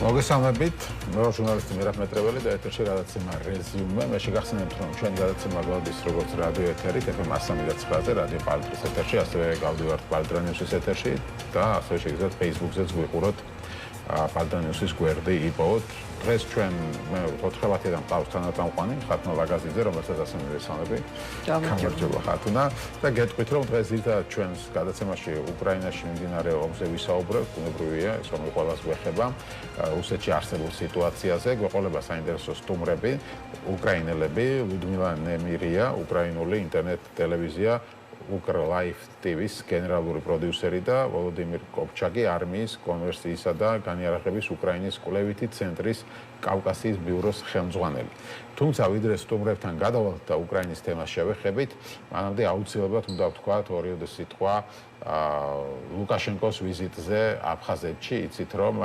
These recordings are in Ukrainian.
მოგესალმებით. მე ვარ ჟურნალისტი მირაფ მეტრეველი და ეთერში გადაცემა რეზიუმე. მე შეგახსენებთ, რომ ჩვენ გადაცემა გავდის როგორც რადიო ეთერით, FM 103-ზე, რადიო პალტრის ეთერში, ასევე გავდივართ პალტრანიუსის ეთერში და ასევე შეგიძლიათ Facebook-ზეც გვიყუროთ პალტრანიუსის გვერდი იპოვოთ. დღეს ჩვენ მე 4-10-დან ყავს თანატამყვანი ხათნა ლაგაზიძე, რომელსაც ასე მივესალმები. გამარჯობა ხათუნა და გეტყვით, რომ დღეს ზირთად ჩვენს გადაცემაში უკრაინაში მიმდინარე ომზე ვისაუბრებთ, ბუნებრივია, ეს ომი ყველას გვეხება. რუსეთში არსებულ სიტუაციაზე, გვეყოლება საინტერესო სტუმრები, უკრაინელები, ლუდმილა ნემირია, უკრაინული ინტერნეტ ტელევიზია Ukra Live TV-ს გენერალური პროდიუსერი და ვოლოდიმირ კოპჩაკი არმიის კონვერსიისა და განიარაღების უკრაინის კვლევითი ცენტრის კავკასიის ბიუროს ხელმძღვანელი. თუმცა ვიდრე სტუმრებთან გადავალთ და უკრაინის თემას შევეხებით, მანამდე აუცილებლად უნდა ვთქვათ ორიოდე სიტყვა ლუკაშენკოს ვიზიტზე აფხაზეთში, იცით რომ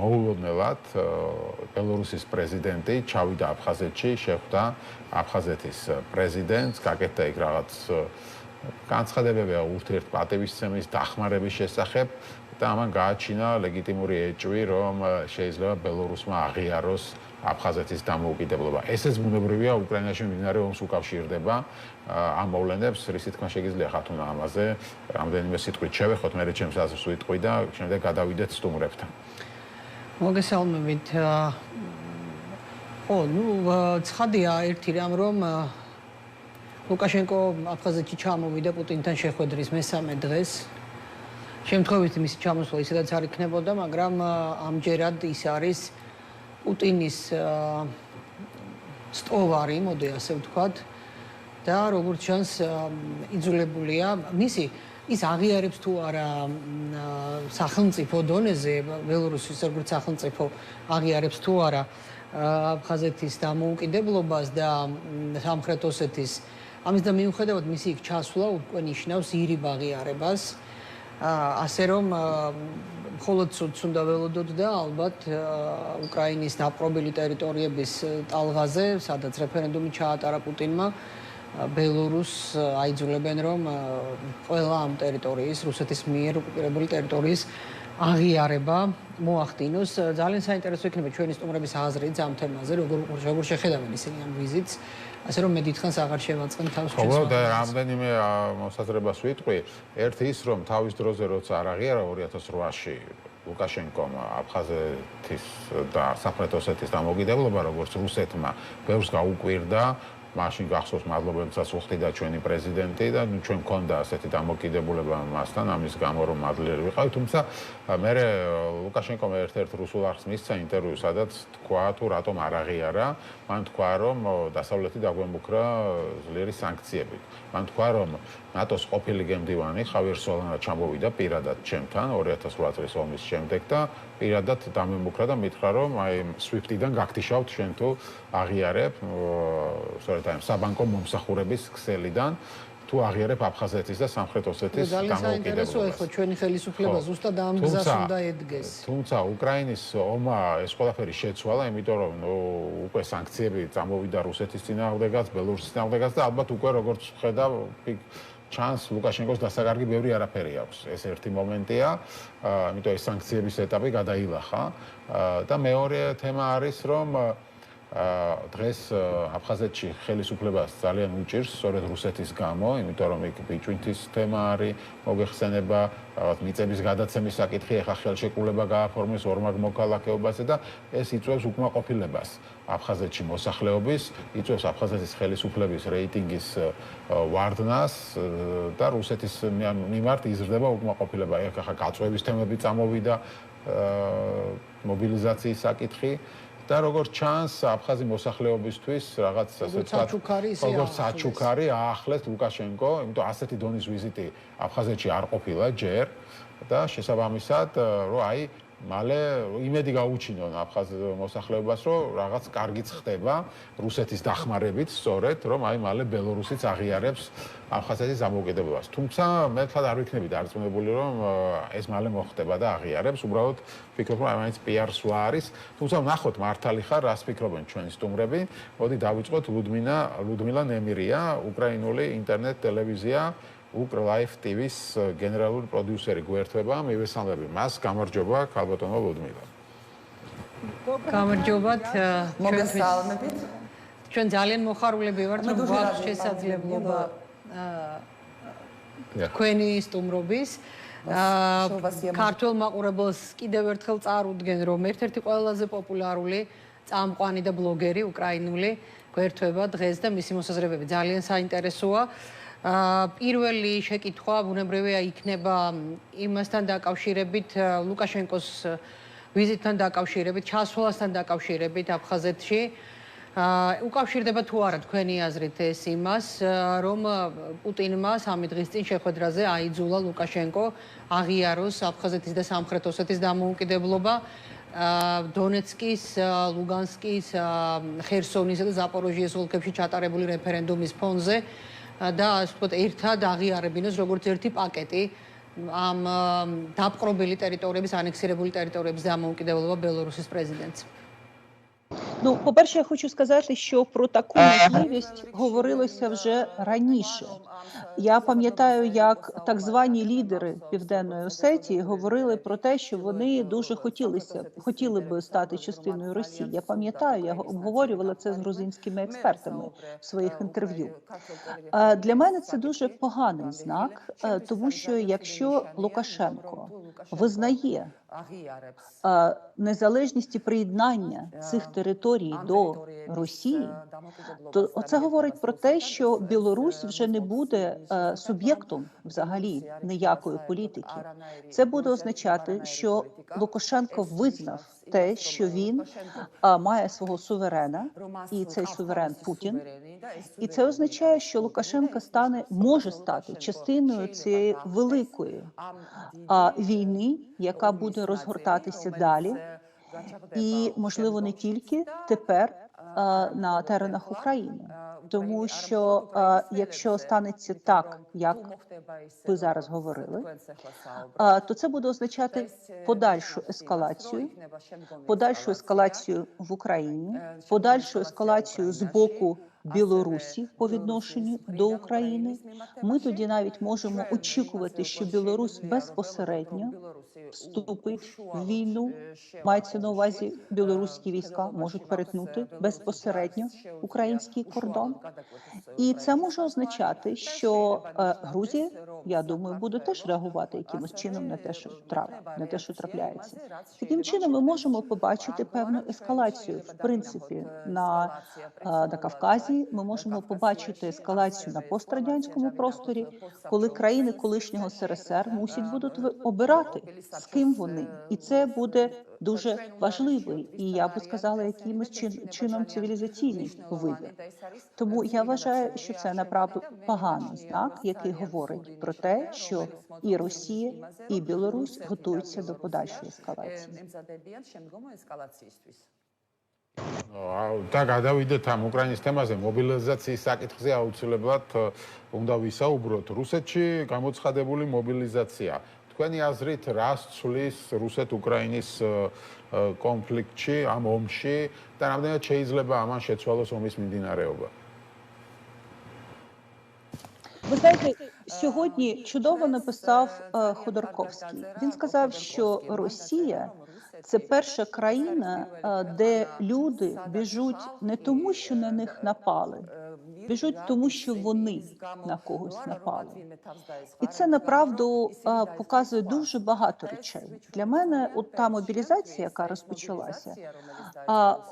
მოულოდნელად ბელორუსის პრეზიდენტი ჩავიდა აფხაზეთში, შეხვდა აფხაზეთის პრეზიდენტს, გაკეთდა იქ რაღაც განცხადებებია ურთიერთპატივისცემის დახმარების შესახებ და ამან გააჩინა ლეგიტიმური ეჭვი, რომ შეიძლება ბელორუსმა აღიაროს აფხაზეთის დამოუკიდებლობა. ესეც ბუნებრივია, უკრაინაში მიმდინარე ომს უკავშირდება ამ მოვლენებს, რის თქმა შეგიძლია ხათუნა ამაზე, რამდენიმე სიტყვით შევეხოთ, მე რეჩემს აზრს ვიტყვი და შემდეგ გადავიდეთ სტუმრებთან. მოგესალმებით. ო, ნუ ცხადია ერთი რამ, რომ ლუკაშენკო აფხაზეთში ჩამოვიდა პუტინთან შეხვედრის მესამე დღეს. შემთხვევით მისი ჩამოსვლა ისედაც არ იქნებოდა, მაგრამ ამჯერად ის არის პუტინის სტოვარი, მოდი ასე ვთქვათ. და როგორც ჩანს, იძულებულია მისი ის აღიარებს თუ არა სახელმწიფო დონეზე, ბელორუსის როგორც სახელმწიფო აღიარებს თუ არა აფხაზეთის დამოუკიდებლობას და სამხრეთ ოსეთის ამის და მიუხედავად მისი იქ ჩასვლა უკვე ნიშნავს ირიბ აღიარებას. ასე რომ მხოლოდ ცუდს უნდა ველოდოთ და ალბათ უკრაინის დაპყრობილი ტერიტორიების ტალღაზე, სადაც რეფერენდუმი ჩაატარა პუტინმა, ბელორუსს აიძულებენ რომ ყველა ამ ტერიტორიის, რუსეთის მიერ ოკუპირებული ტერიტორიის აღიარება მოახდინოს. ძალიან საინტერესო იქნება ჩვენი სტუმრების აზრით ამ თემაზე, როგორ როგორ შეხედავენ ისინი ამ ვიზიტს. ასე რომ მე დიდხანს აღარ შევაწყენ თავს ჩვენ. ხო და რამდენიმე მოსაზრებას ვიტყვი. ერთი ის რომ თავის დროზე როცა არ აღიარა 2008-ში ლუკაშენკომ აფხაზეთის და საფრთხეთ ოსეთის დამოუკიდებლობა როგორც რუსეთმა ბევრს გაუკვირდა მაშინ გახსოვს მადლობელსაც უხდიდა ჩვენი პრეზიდენტი და ჩვენ მქონდა ასეთი დამოკიდებულება მასთან ამის გამო რომ მადლიერი ვიყავი. თუმცა მე ლუკაშენკომ ერთ-ერთ რუსულ არხს მისცა ინტერვიუ სადაც თქვა თუ რატომ არ აღიარა მან თქვა რომ დასავლეთი დაგვემუქრა ძლიერი სანქციები მან თქვა რომ ნატოს ყოფილი გემდივანი ხავიერ სოლანა ჩამოვიდა პირადად ჩემთან 2008 წლის ომის შემდეგ და პირადად დამემუქრა და მითხრა რომ აი SWIFT-დან გაგთიშავთ შენ თუ აღიარებ სწორედ აი საბანკო მომსახურების ქსელიდან თუ აღიარებ აფხაზეთის და სამხრეთ ოსეთის დამოუკიდებლობას. ძალიან ხო ჩვენი ხელისუფლება ზუსტად ამ გზას უნდა ედგეს. თუმცა უკრაინის ომა ეს ყველაფერი შეცვალა, იმიტომ რომ უკვე სანქციები წამოვიდა რუსეთის წინააღმდეგაც, ბელორუსის წინააღმდეგაც და ალბათ უკვე როგორც ხედავ ჩანს ლუკაშენკოს დასაგარგი ბევრი არაფერი აქვს. ეს ერთი მომენტია, ამიტომ ეს სანქციების ეტაპი გადაილახა და მეორე თემა არის რომ დღეს აფხაზეთში ხელისუფლებას ძალიან უჭირს სწორედ რუსეთის გამო, იმიტომ რომ იქ ბიჭვინთის თემა არის, მოგეხსენება, რაღაც მიწების გადაცემის საკითხი, ახლა ხელშეკრულება გააფორმეს ორმაგ მოქალაქეობაზე და ეს იწვევს უკმაყოფილებას აფხაზეთში მოსახლეობის, იწვევს აფხაზეთის ხელისუფლების რეიტინგის ვარდნას და რუსეთის მიმართ იზრდება უკმაყოფილება. ახლა გაწვევის თემები წამოვიდა მობილიზაციის საკითხი. და როგორც ჩანს აფხაზი მოსახლეობისთვის რაღაც ასე ვთქვათ როგორც საჩუქარი აახლეს ლუკაშენკო, იმიტომ ასეთი დონის ვიზიტი აფხაზეთში არ ყოფილა ჯერ. და შესაბამისად რომ აი მალე იმედი გაუჩინონ აფხაზ მოსახლეობას, რომ რაღაც კარგიც ხდება რუსეთის დახმარებით, სწორედ, რომ აი მალე ბელორუსიც აღიარებს აფხაზეთის დამოუკიდებლობას. თუმცა მე თვითონ არ ვიქნები დარწმუნებული, რომ ეს მალე მოხდება და აღიარებს, უბრალოდ ვფიქრობ, რომ აი მაინც პიარს ვა არის. თუმცა ნახოთ მართალი ხარ, რას ფიქრობენ ჩვენი სტუმრები? მოდი დავიწყოთ ლუდმინა ლუდმილა ნემირია, უკრაინული ინტერნეტ ტელევიზია უკ ლაიფ ტივის გენერალური პროდიუსერი გვერდება, მე ვესალმები მას, გამარჯობა ქალბატონო ლუდმილა. გამარჯობათ მოგესალმებით. ჩვენ ძალიან მოხარულები ვართ, რომ გვაქვს შესაძლებლობა თქვენი სტუმრობის ქართულ მაყურებელს კიდევ ერთხელ წარუდგენ, რომ ერთ-ერთი ყველაზე პოპულარული წამყვანი და ბლოგერი უკრაინული გვერდება დღეს და მისი მოსაზრებები ძალიან საინტერესოა. აა პირველი შეკითხვა ბუნებრივია იქნება იმასთან დაკავშირებით ლუკაშენკოს ვიზიტთან დაკავშირებით, ჩასვლასთან დაკავშირებით აფხაზეთში. უკავშირდება თუ არა თქვენი აზრით ეს იმას, რომ პუტინმა სამი დღის წინ შეხვედრაზე აიძულა ლუკაშენკო აღიაროს აფხაზეთის და სამხრეთ ოსეთის დამოუკიდებლობა. დონეცკის, ლუგანსკის, ხერსონისა და ზაპოროჟიეს ოლქებში ჩატარებული რეფერენდუმის ფონზე და ასე ვთქვათ, ერთად აღიარებინოს როგორც ერთი პაკეტი ამ დაპყრობილი ტერიტორიების, ანექსირებული ტერიტორიების დამოუკიდებლობა ბელორუსის პრეზიდენტს. Ну, по-перше, я хочу сказати, що про таку можливість говорилося вже раніше. Я пам'ятаю, як так звані лідери Південної Осетії говорили про те, що вони дуже хотілися, хотіли би стати частиною Росії. Я пам'ятаю, я обговорювала це з грузинськими експертами в своїх інтерв'ю. Е, Для мене це дуже поганий знак, е, тому що якщо Лукашенко визнає е, незалежність і приєднання цих територій до Росії, то це говорить про те, що Білорусь вже не буде е, суб'єктом взагалі ніякої політики. Це буде означати, що Лукашенко визнав те, що він має свого суверена, і цей суверен Путін. І це означає, що Лукашенко стане може стати частиною цієї великої війни, яка буде розгортатися далі, і можливо не тільки тепер на теренах України, тому що якщо станеться так, як ви зараз говорили, а, то це буде означати подальшу ескалацію, подальшу ескалацію в Україні, подальшу ескалацію з боку Білорусі по відношенню до України. Ми тоді навіть можемо очікувати, що Білорусь безпосередньо вступить в війну. Мається на увазі білоруські війська можуть перетнути безпосередньо український кордон. І це може означати, що е, Грузія, я думаю, буде теж реагувати якимось чином на те, що трап, на те, що трапляється. Таким чином, ми можемо побачити певну ескалацію, в принципі, на, е, на Кавказі. Ми можемо побачити ескалацію на пострадянському просторі, коли країни колишнього СРСР мусять будуть обирати, з ким вони, і це буде дуже важливий, і я би сказала, якимось чин, чином цивілізаційний вибір. Тому я вважаю, що це направду поганий знак, який говорить про те, що і Росія, і Білорусь готуються до подальшої ескалації. და გადავიდეთ ამ უკრაინის თემაზე, მობილიზაციის საკითხზე აუცილებლად ö, უნდა ვისაუბროთ. რუსეთში გამოცხადებული მობილიზაცია. თქვენი აზრით, რას ცვლის რუსეთ-უკრაინის ö, ö, კონფლიქტში, ამ ომში და რამდენად შეიძლება ამან შეცვალოს ომის მიმდინარეობა? Ви знаєте, сьогодні чудово написав е, Ходорковський. Він сказав, що Росія це перша країна, е, де люди біжуть не тому, що на них напали, біжуть тому, що вони на когось напали. І це направду е, показує дуже багато речей. Для мене, от та мобілізація, яка розпочалася,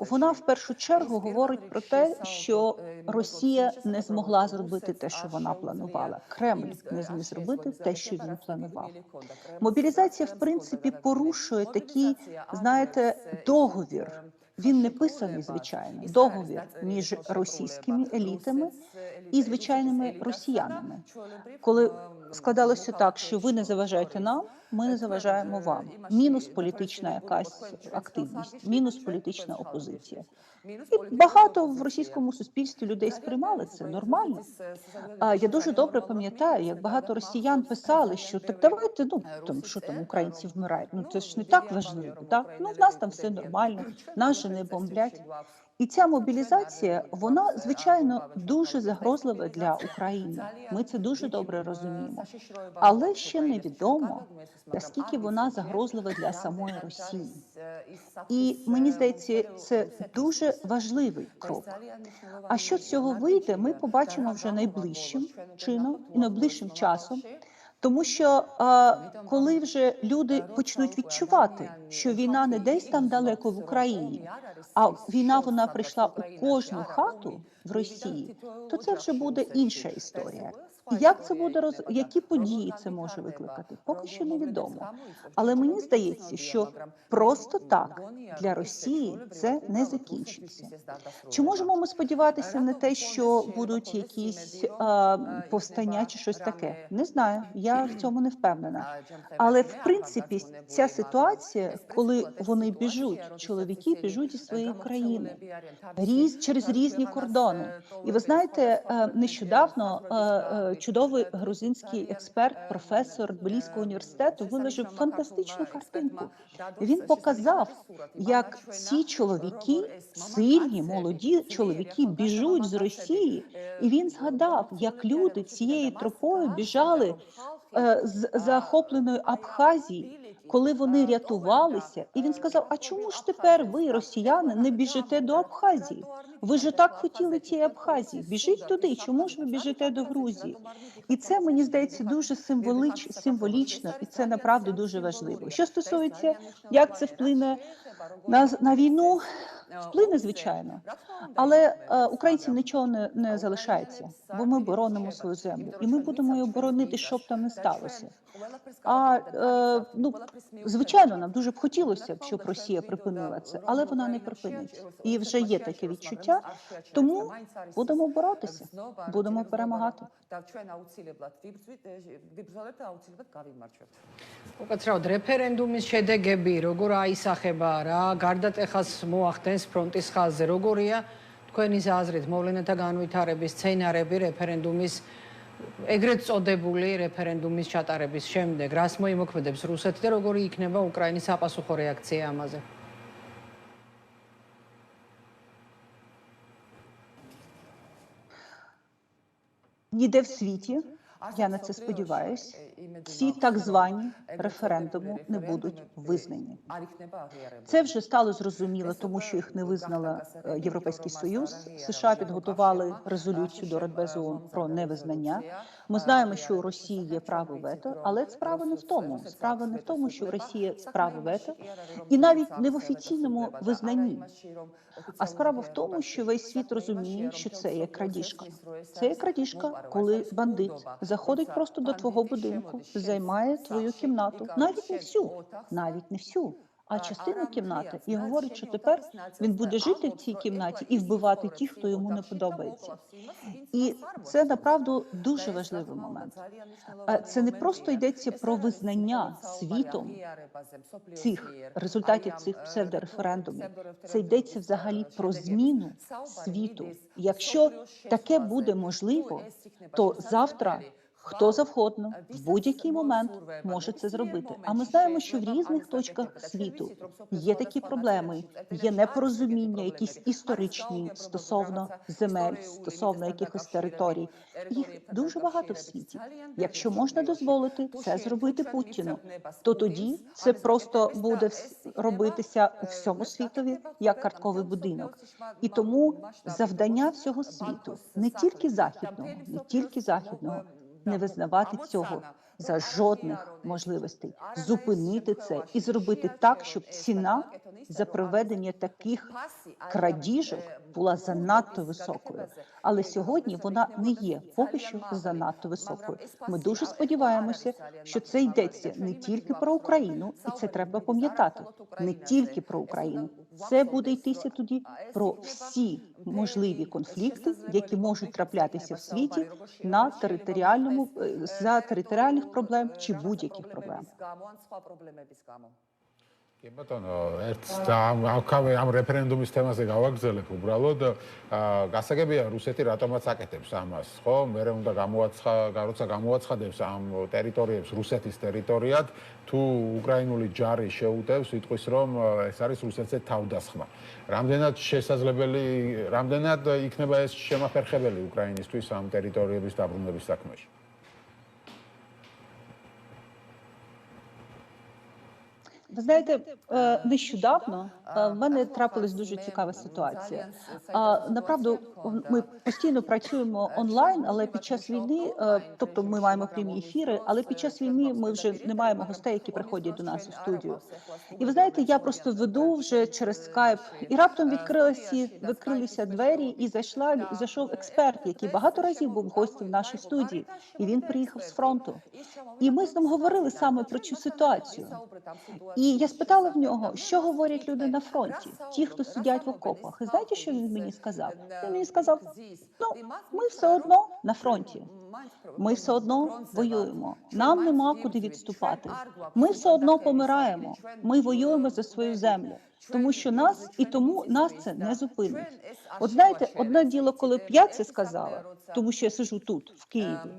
вона в першу чергу говорить про те, що Росія не змогла зробити те, що вона планувала. Кремль не зміг зробити те, що він планував. Мобілізація, в принципі, порушує такий, знаєте, договір. Він не писаний, звичайно, договір між російськими елітами і звичайними росіянами. Коли складалося так, що ви не заважаєте нам, ми не заважаємо вам. Мінус політична якась активність, мінус політична опозиція. І багато в російському суспільстві людей сприймали це нормально. А я дуже добре пам'ятаю, як багато росіян писали, що так давайте, ну там що там українці вмирають. Ну це ж не так важливо. Так ну в нас там все нормально, нас же не бомблять. І ця мобілізація, вона звичайно дуже загрозлива для України. Ми це дуже добре розуміємо. Але ще невідомо, наскільки вона загрозлива для самої Росії. І мені здається, це дуже важливий крок. А що з цього вийде, ми побачимо вже найближчим чином і найближчим часом. Тому що а, коли вже люди почнуть відчувати, що війна не десь там далеко в Україні, а війна вона прийшла у кожну хату в Росії, то це вже буде інша історія. Як це буде роз... які події це може викликати? Поки що невідомо. Але мені здається, що просто так для Росії це не закінчиться. Чи можемо ми сподіватися на те, що будуть якісь а, повстання чи щось таке? Не знаю. Я в цьому не впевнена. Але в принципі, ця ситуація, коли вони біжуть, чоловіки біжуть із своєї країни різ через різні кордони. І ви знаєте, е, нещодавно е, е, чудовий грузинський експерт, професор Тбіліського університету, виложив фантастичну картинку. Він показав, як ці чоловіки, сильні, молоді чоловіки, біжуть з Росії, і він згадав, як люди цією тропою біжали е, з захопленої Абхазії. Коли вони рятувалися, і він сказав: А чому ж тепер ви, росіяни, не біжите до Абхазії? Ви ж так хотіли тієї Абхазії. Біжіть туди. Чому ж ви біжите до Грузії? І це мені здається дуже символич, символічно, і це направду дуже важливо. Що стосується, як це вплине на, на війну, вплине звичайно, але е, українцям нічого не, не залишається, бо ми боронимо свою землю, і ми будемо її боронити, щоб там не сталося. А е, ну звичайно, нам дуже б хотілося б, щоб Росія припинила це, але вона не припинить. І вже є таке відчуття. Тому будемо боротися, будемо перемагати. უკაცრავად რეფერენდუმის შედეგები როგორ აისახება რა გარდატეხას მოახდენს ფრონტის ხაზზე როგორია თქვენი აზრით მოვლენათა განვითარების სცენარები რეფერენდუმის ეგრეთ წოდებული რეფერენდუმის ჩატარების შემდეგ რას მოიმოქმედებს რუსეთი და როგორი იქნება უკრაინის საპასუხო რეაქცია ამაზე Ніде в світі Я на це сподіваюся. Ці так звані референдуми не будуть визнані. Це вже стало зрозуміло, тому що їх не визнала е, Європейський Союз. США підготували резолюцію до Радбезу про невизнання. Ми знаємо, що у Росії є право вето, але справа не в тому. Справа не в тому, що у Росії право вето, і навіть не в офіційному визнанні. А справа в тому, що весь світ розуміє, що це є крадіжка. Це є крадіжка, коли бандит заходить просто до твого будинку, займає твою кімнату, навіть не всю, навіть не всю. А частину кімнати і говорить, що тепер він буде жити в цій кімнаті і вбивати тих, хто йому не подобається. І це направду дуже важливий момент. Це не просто йдеться про визнання світом цих результатів цих псевдореферендумів. Це йдеться взагалі про зміну світу. Якщо таке буде можливо, то завтра. Хто завгодно в будь-який момент може це зробити. А ми знаємо, що в різних точках світу є такі проблеми, є непорозуміння, якісь історичні стосовно земель, стосовно якихось територій. Їх дуже багато в світі. Якщо можна дозволити це зробити Путіну, то тоді це просто буде робитися у всьому світові як картковий будинок. І тому завдання всього світу не тільки західного, не тільки західного не визнавати цього за жодних можливостей, зупинити це і зробити так, щоб ціна за проведення таких крадіжок була занадто високою. Але сьогодні вона не є поки що занадто високою. Ми дуже сподіваємося, що це йдеться не тільки про Україну, і це треба пам'ятати. Не тільки про Україну, це буде йтися тоді про всі можливі конфлікти, які можуть траплятися в світі на територіальному за територіальних проблем чи будь-яких проблем. კი ბატონო, ერთ ამ ამქავე ამ რეფერენდუმის თემაზე გავაგრძელებ უბრალოდ გასაგებია რუსეთი რატომაც აკეთებს ამას, ხო? მე უნდა გამოაცხა, როცა გამოაცხადებს ამ ტერიტორიებს რუსეთის ტერიტორიად, თუ უკრაინული ჯარი შეუტევს, იტყვის რომ ეს არის რუსეთზე თავდასხმა. რამდენად შესაძლებელი, რამდენად იქნება ეს შემაფერხებელი უკრაინისთვის ამ ტერიტორიების დაბრუნების საქმეში? Ви знаєте, е, нещодавно е, в мене трапилась дуже цікава ситуація. Направду, ми постійно працюємо онлайн, але під час війни, е, тобто ми маємо прямі ефіри, але під час війни ми вже не маємо гостей, які приходять до нас у студію. І ви знаєте, я просто веду вже через скайп, і раптом відкрилися відкрилися двері, і зайшла зайшов експерт, який багато разів був гостем в нашій студії, і він приїхав з фронту. І ми з ним говорили саме про цю ситуацію. І я спитала в нього, що говорять люди на фронті, ті, хто сидять в окопах. І знаєте, що він мені сказав? Він мені сказав: ну ми все одно на фронті. Ми все одно воюємо. Нам нема куди відступати. Ми все одно помираємо. Ми воюємо за свою землю, тому що нас і тому нас це не зупинить. От знаєте, одне діло, коли б я це сказала, тому що я сижу тут, в Києві.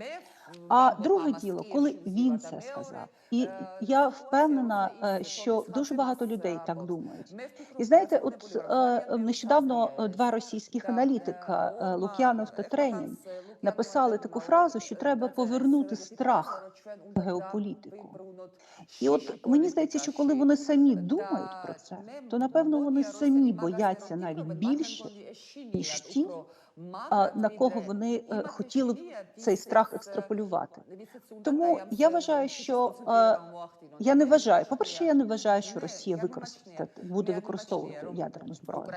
А друге діло, коли він це сказав, і я впевнена, е, що дуже багато людей так думають. І знаєте, от е, нещодавно е, два російських аналітика Лук'янов та Тренін написали таку фразу, що треба повернути страх в геополітику. І от мені здається, що коли вони самі думають про це, то напевно вони самі бояться навіть більше, ніж ті, на кого вони е, хотіли б цей страх екстраполювати. Тому я вважаю, що е, я не вважаю. По перше, я не вважаю, що Росія використає буде використовувати ядерну зброю.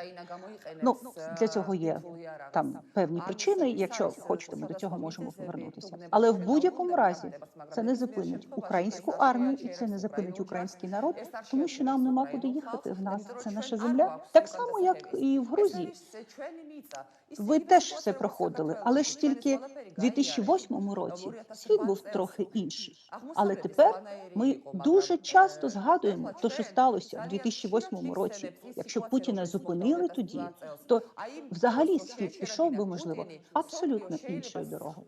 Ну для цього є там певні причини. Якщо хочете, ми до цього можемо повернутися. Але в будь-якому разі це не зупинить українську армію і це не зупинить український народ, тому що нам нема куди їхати. В нас це наша земля, так само як і в Грузії. Ви теж все проходили, але ж тільки в 2008 році світ був трохи інший. Але тепер ми дуже часто згадуємо те, що сталося в 2008 році. Якщо Путіна зупинили тоді, то взагалі світ пішов би можливо абсолютно іншою дорогою.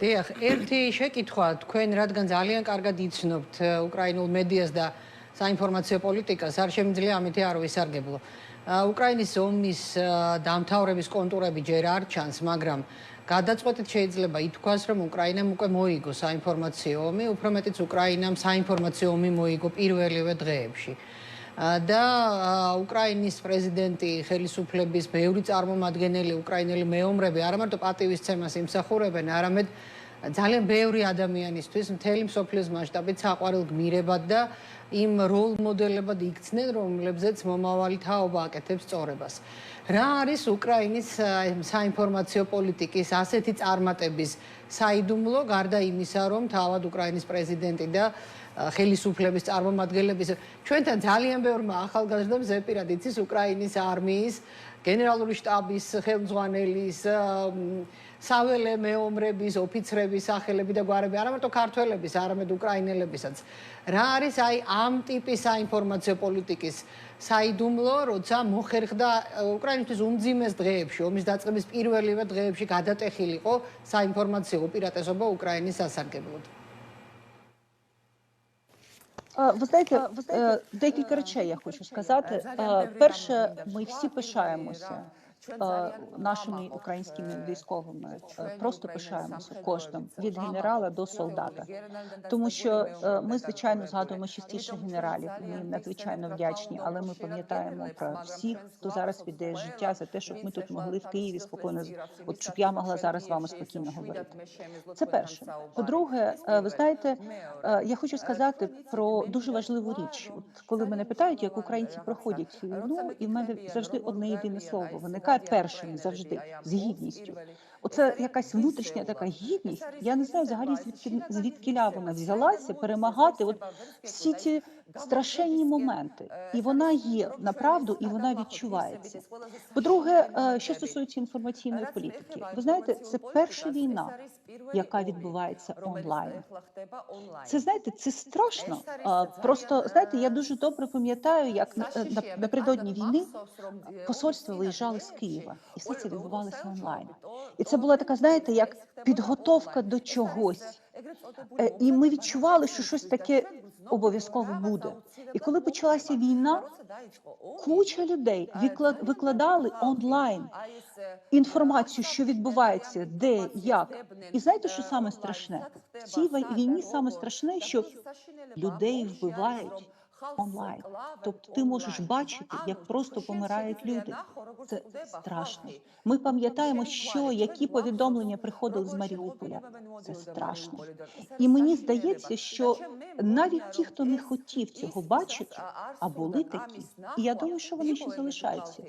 დიახ, ერთი შეკითხვა, თქვენ რადგან ძალიან კარგად იცნობთ э, უკრაინულ მედიას და საინფორმაციო პოლიტიკას, არ შემიძლია ამითი არ ვისარგებლო. უკრაინის ომის დამთავრების კონტურები ჯერ არ ჩანს, მაგრამ გადაწყვეტით შეიძლება ითქვას, რომ უკრაინამ უკვე მოიგო საინფორმაციო ომი, უფრო მეტიც უკრაინამ საინფორმაციო ომი მოიგო პირველივე დღეებში. და უკრაინის პრეზიდენტი ხელისუფლების ბევრი წარმომადგენელი უკრაინელი მეომრები არა მარტო პატივისცემას იმსახურებენ, არამედ ძალიან ბევრი ადამიანისთვის მთელი მსოფლიოს მასშტაბით საყვარელ გმირებად და იმ როლ მოდელებად იქცნენ, რომლებზეც მომავალი თაობა აკეთებს სწორებას. რა არის უკრაინის საინფორმაციო პოლიტიკის ასეთი წარმატების საიდუმლო გარდა იმისა, რომ თავად უკრაინის პრეზიდენტი და ხელისუფლების წარმომადგენლების ჩვენთან ძალიან ბევრმა ახალგაზრდამ ზეპირად იცის უკრაინის არმიის გენერალური შტაბის ხელმძღვანელის საველე მეომრების, ოფიცრების სახელები და გვარები, არა მარტო ქართველების, არამედ უკრაინელებისაც. რა არის აი ამ ტიპის საინფორმაციო პოლიტიკის საიდუმლო, როცა მოხერხდა ა, უკრაინისთვის უმძიმეს დღეებში, ომის დაწყების პირველივე დღეებში გადატეხილიყო საინფორმაციო უპირატესობა უკრაინის სასარგებლოდ. А, Ви знаєте, е, декілька речей я хочу сказати. Е, Перше, ми всі пишаємося е, нашими українськими військовими. Е, Просто пишаємося кожним від генерала до солдата. Тому що е, ми, звичайно, згадуємо частіше генералів. Ми надзвичайно вдячні, але ми пам'ятаємо про всіх, хто зараз віддає життя за те, щоб ми тут могли в Києві спокійно от щоб я могла зараз з вами спокійно говорити. Це перше. По-друге, е, ви знаєте, е, я хочу сказати про дуже важливу річ. От коли мене питають, як українці проходять цю війну, і в мене завжди одне єдине слово виникає. Виступає першим завжди з гідністю. Оце якась внутрішня така гідність. Я не знаю взагалі звідки звідкіля вона взялася перемагати. От всі ці страшенні моменти, і вона є направду, і вона відчувається. По-друге, е, що стосується інформаційної політики, ви знаєте, це перша війна, яка відбувається онлайн. Це знаєте, це страшно. Просто знаєте, я дуже добре пам'ятаю, як на- напередодні війни посольство виїжджали з Києва, і все це відбувалося онлайн. І це була така, знаєте, як підготовка до чогось. Е, І ми відчували, що щось таке обов'язково буде. І коли почалася війна, куча людей викла- викладали онлайн інформацію, що відбувається, де, як. І знаєте, що саме страшне? В цій війні саме страшне, що людей вбивають онлайн. Тобто ти можеш бачити, як просто помирають люди. Це страшно. Ми пам'ятаємо, що які повідомлення приходили з Маріуполя. Це страшно. І мені здається, що навіть ті, хто не хотів цього бачити, а були такі, і я думаю, що вони ще залишаються.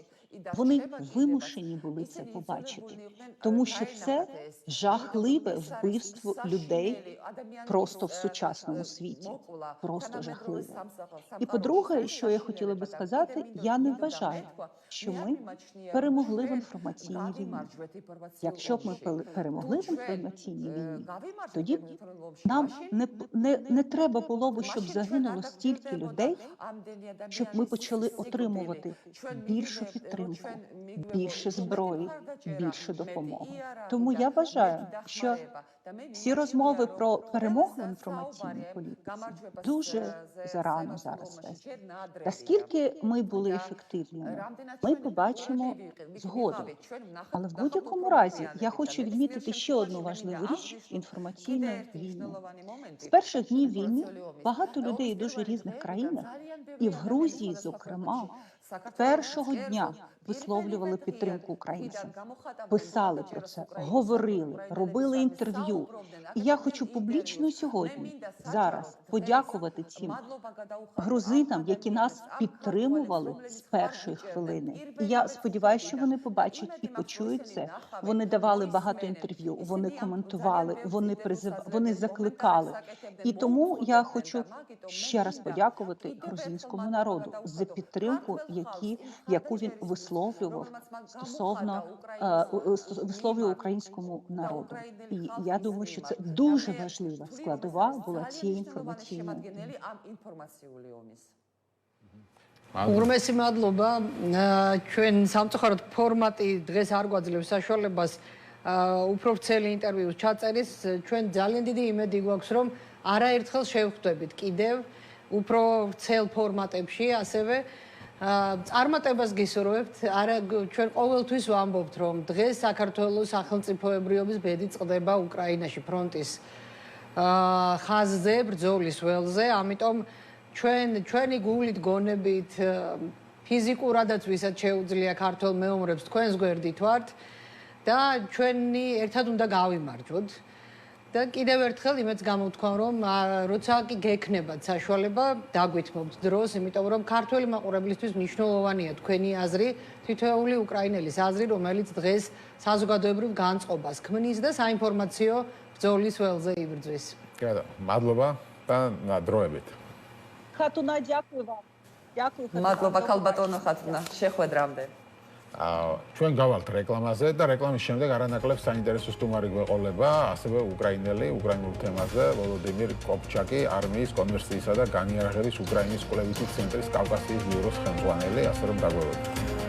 Вони вимушені були це побачити, тому що це жахливе вбивство людей просто в сучасному світі. Просто жахливе. І по-друге, що я хотіла би сказати, я не вважаю, що ми перемогли в інформаційній війні. Якщо б ми пе- перемогли в інформаційній війні, тоді б нам не, не, не треба було б, щоб загинуло стільки людей, щоб ми почали отримувати більшу підтримку, більше зброї, більше допомоги. Тому я вважаю, що всі розмови про перемогу в інформаційній політиці дуже зарано зараз вести. Та скільки ми були ефективними, ми побачимо згодом. Але в будь-якому разі я хочу відмітити ще одну важливу річ інформаційної війни. З перших днів війни багато людей дуже різних країнах, і в Грузії, зокрема, першого дня висловлювали підтримку українцям, писали про це, говорили, робили інтерв'ю. І я хочу публічно сьогодні зараз подякувати цим грузинам, які нас підтримували з першої хвилини. І я сподіваюся, що вони побачать і почують це. Вони давали багато інтерв'ю, вони коментували, вони призив, вони закликали. І тому я хочу ще раз подякувати грузинському народу за підтримку, які яку він висловлював стосовно е, е, сто- висловлював українському народу. І я думаю, що це дуже важлива складова була цієї інформаційної. війни. უღრმესი მადლობა აა, ჩვენ სამწუხაროდ ფორმატი დღეს არ გვაძლევს საშუალებას აა, უფრო ვრცელი ინტერვიუს ჩაწერის ჩვენ ძალიან დიდი იმედი გვაქვს რომ არაერთხელ შევხვდებით კიდევ უფრო ვრცელ ფორმატებში ასევე აა, წარმატებას გისურვებთ. არა ჩვენ ყოველთვის ვამბობთ რომ დღეს საქართველოს სახელმწიფოებრიობის ბედი წყდება უკრაინაში ფრონტის აა, ხაზზე ბრძოლის ველზე. ამიტომ ჩვენ ჩვენი გულით გონებით აა, ფიზიკურადაც ვისაც შეუძლია ქართულ მეომრებს თქვენს გვერდით ვართ და ჩვენი ერთად უნდა გავიმარჯვოთ და კიდევ ერთხელ იმეც გამოვთქვამ რომ აა, როცა კი გექნებათ საშუალება დაგვითმობთ დროს იმიტომ რომ ქართველი მაყურებლისთვის მნიშვნელოვანია თქვენი აზრი თითოეული უკრაინელის აზრი რომელიც დღეს საზოგადოებრივ განწყობას ქმნის და საინფორმაციო ბრძოლის ველზე იბრძვის კეთდა მადლობა და ნა, დროებით Хатуна, дякую вам. Дякую. Хатуна. მადლობა ქალბატონო ხათუნა შეხვედრამდე აა ჩვენ გავალთ რეკლამაზე და რეკლამის შემდეგ არანაკლებ საინტერესო სტუმარი გვეყოლება, ასევე უკრაინელი, უკრაინულ თემაზე, ვოლოდიმირ კოპჩაკი, არმიის კონვერსიისა და განიარაღების უკრაინის კვლევითი ცენტრის კავკასიის ბიუროს ხელმძღვანელი, ასე რომ დაგვევებით.